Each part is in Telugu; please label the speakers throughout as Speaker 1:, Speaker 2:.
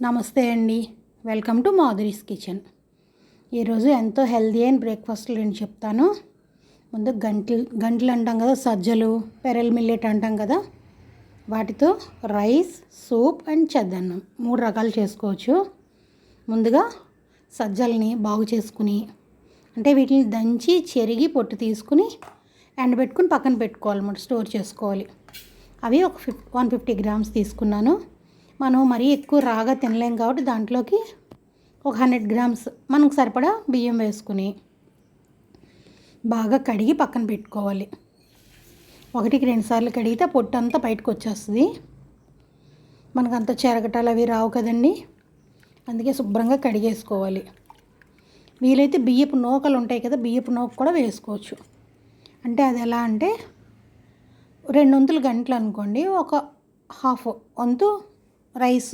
Speaker 1: నమస్తే అండి. Welcome to Madhuri's kitchen. ఈరోజు ఎంతో హెల్దీ అయిన బ్రేక్ఫాస్ట్లు నేను చెప్తాను. ముందు గంటలు గంటలు అంటాం కదా సజ్జలు పెరల్ మిల్లెట్ అంటాం కదా వాటితో రైస్ సూప్ అండ్ చద్దన్నం మూడు రకాలు చేసుకోవచ్చు. ముందుగా సజ్జల్ని బాగు చేసుకుని అంటే వీటిని దంచి చెరిగి పొట్టు తీసుకుని ఎండబెట్టుకుని పక్కన పెట్టుకోవాలన్నమాట స్టోర్ చేసుకోవాలి. అవి ఒక ఫిఫ్ వన్ ఫిఫ్టీ గ్రామ్స్ తీసుకున్నాను. మనం మరీ ఎక్కువ రాగా తినలేం కాబట్టి దాంట్లోకి ఒక హండ్రెడ్ గ్రామ్స్ మనకు సరిపడా బియ్యం వేసుకుని బాగా కడిగి పక్కన పెట్టుకోవాలి. ఒకటికి రెండు సార్లు కడిగితే పొట్టు అంతా బయటకు వచ్చేస్తుంది. మనకు అంత చెరగటాలు అవి రావు కదండి. అందుకే శుభ్రంగా కడిగేసుకోవాలి. వీలైతే బియ్యపు నూకలు ఉంటాయి కదా బియ్యపు నూక కూడా వేసుకోవచ్చు. అంటే అది ఎలా అంటే రెండు వంతులు గంటలు అనుకోండి ఒక హాఫ్ వంతు రైస్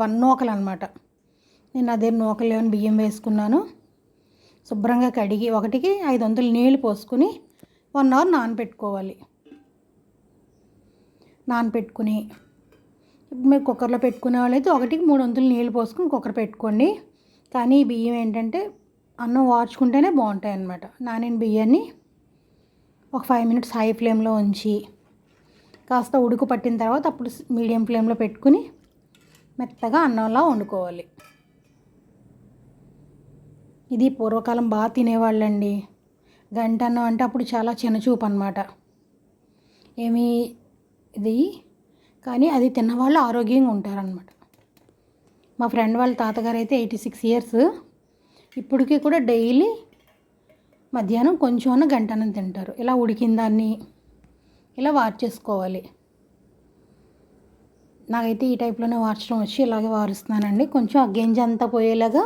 Speaker 1: వన్ నూకలు అనమాట నేను అదే నూకలేని బియ్యం వేసుకున్నాను. శుభ్రంగా కడిగి ఒకటికి ఐదు వందలు నీళ్ళు పోసుకుని వన్ అవర్ నానబెట్టుకోవాలి నానబెట్టుకుని మీరు కుక్కర్లో పెట్టుకునే వాళ్ళైతే ఒకటికి మూడు వందలు నీళ్ళు పోసుకుని కుక్కర్ పెట్టుకోండి. కానీ ఈ బియ్యం ఏంటంటే అన్నం వార్చుకుంటేనే బాగుంటాయి అన్నమాట నానిన బియ్యాన్ని ఒక ఫైవ్ మినిట్స్ హై ఫ్లేమ్లో ఉంచి కాస్త ఉడుకు పట్టిన తర్వాత అప్పుడు మీడియం ఫ్లేమ్లో పెట్టుకుని మెత్తగా అన్నంలా వండుకోవాలి. ఇది పూర్వకాలం బాగా తినేవాళ్ళండి. గంట అన్నం అంటే అప్పుడు చాలా చిన్నచూపు అనమాట ఏమి ఇది? కానీ అది తిన్నవాళ్ళు ఆరోగ్యంగా ఉంటారనమాట మా ఫ్రెండ్ వాళ్ళ తాతగారు అయితే ఎయిటీ సిక్స్ ఇయర్స్. ఇప్పటికీ కూడా డైలీ మధ్యాహ్నం కొంచెం గంటనం తింటారు. ఇలా ఉడికిన దాన్ని ఇలా వార్చేసుకోవాలి. నాకైతే ఈ టైప్లోనే వార్చడం వచ్చి ఇలాగే వారుస్తున్నానండి. కొంచెం ఆ గింజ అంతా పోయేలాగా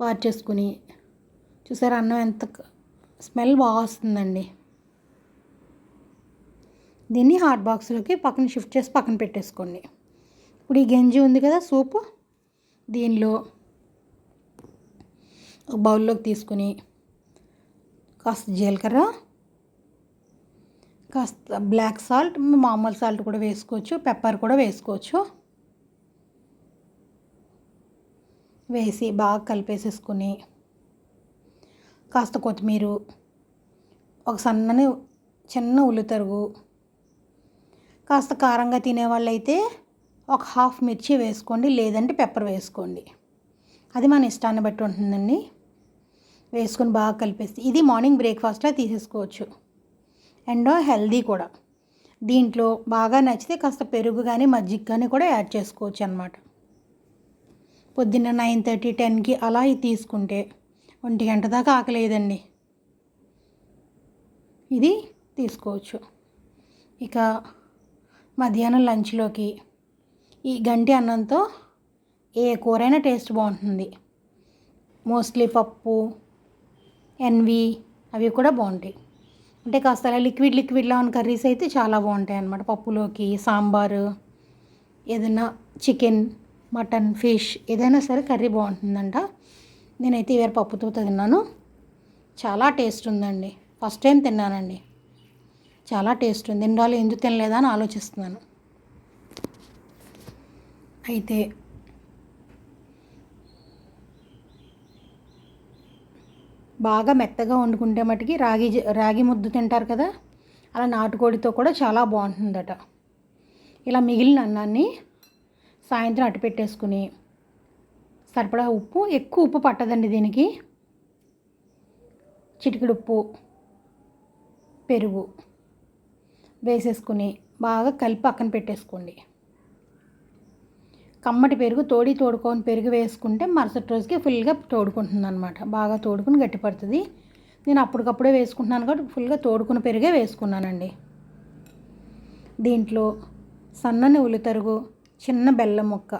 Speaker 1: వార్చేసుకుని. చూసారా అన్నం ఎంత స్మెల్ బాగా వస్తుందండి. దీన్ని హాట్ బాక్స్లోకి పక్కన షిఫ్ట్ చేసి పక్కన పెట్టేసుకోండి. ఇప్పుడు ఈ గంజి ఉంది కదా సూపు దీనిలో ఒక బౌల్లోకి తీసుకుని కాస్త జీలకర్ర కాస్త బ్లాక్ సాల్ట్ మామూలు సాల్ట్ కూడా వేసుకోవచ్చు పెప్పర్ కూడా వేసుకోవచ్చు. వేసి బాగా కలిపేసేసుకుని కాస్త కొత్తిమీర ఒక సన్నని చిన్న ఉల్లితరుగు కాస్త కారంగా తినేవాళ్ళైతే ఒక హాఫ్ మిర్చి వేసుకోండి లేదంటే పెప్పర్ వేసుకోండి. అది మన ఇష్టాన్ని బట్టి ఉంటుందండి. వేసుకొని బాగా కలిపేసి ఇది మార్నింగ్ బ్రేక్ఫాస్ట్లో తీసేసుకోవచ్చు. అండ్ హెల్దీ కూడా. దీంట్లో బాగా నచ్చితే కాస్త పెరుగు కానీ మజ్జిగ కానీ కూడా యాడ్ చేసుకోవచ్చు అనమాట పొద్దున్న నైన్ థర్టీ టెన్కి అలా తీసుకుంటే ఒంటి గంట దాకా ఆకలేదండి. ఇది తీసుకోవచ్చు. ఇక మధ్యాహ్నం లంచ్లోకి ఈ గంటి అన్నంతో ఏ కూరైనా టేస్ట్ బాగుంటుంది. మోస్ట్లీ పప్పు ఎన్వి అవి కూడా బాగుంటాయి. అంటే కాస్త అలా లిక్విడ్ లిక్విడ్లో ఉన్న కర్రీస్ అయితే చాలా బాగుంటాయి అన్నమాట. పప్పులోకి సాంబారు ఏదైనా చికెన్ మటన్ ఫిష్ ఏదైనా సరే కర్రీ బాగుంటుందంట. నేనైతే ఇవాళ పప్పుతో తిన్నాను. చాలా టేస్ట్ ఉందండి. ఫస్ట్ టైం తిన్నానండి. చాలా టేస్ట్ ఉంది. ఎన్ని రోజులు ఎందుకు తినలేదా అని ఆలోచిస్తున్నాను. అయితే బాగా మెత్తగా వండుకుంటే మటుకి రాగి రాగి ముద్ద తింటారు కదా అలా నాటుకోడితో కూడా చాలా బాగుంటుందట. ఇలా మిగిలిన అన్నాన్ని సాయంత్రం అటు పెట్టేసుకుని సరిపడా ఉప్పు ఎక్కువ ఉప్పు పట్టదండి దీనికి. చిటికెడు ఉప్పు పెరుగు వేసేసుకుని బాగా కలిపి పక్కన పెట్టేసుకోండి. కమ్మటి పెరుగు తోడి తోడుకొని పెరుగు వేసుకుంటే మరుసటి రోజుకి ఫుల్గా తోడుకుంటుంది అనమాట బాగా తోడుకుని గట్టిపడుతుంది. నేను అప్పటికప్పుడే వేసుకుంటున్నాను కాబట్టి ఫుల్గా తోడుకుని పెరిగే వేసుకున్నానండి. దీంట్లో సన్నని ఉల్లితరుగు చిన్న బెల్లం ముక్క.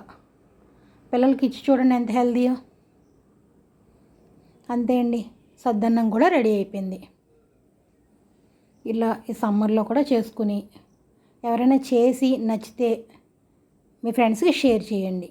Speaker 1: పిల్లలకి ఇచ్చి చూడండి ఎంత హెల్దీయో అంతే అండి. సద్దన్నం కూడా రెడీ అయిపోయింది. ఇలా ఈ సమ్మర్లో కూడా చేసుకుని ఎవరైనా చేసి నచ్చితే మీ ఫ్రెండ్స్కి షేర్ చేయండి.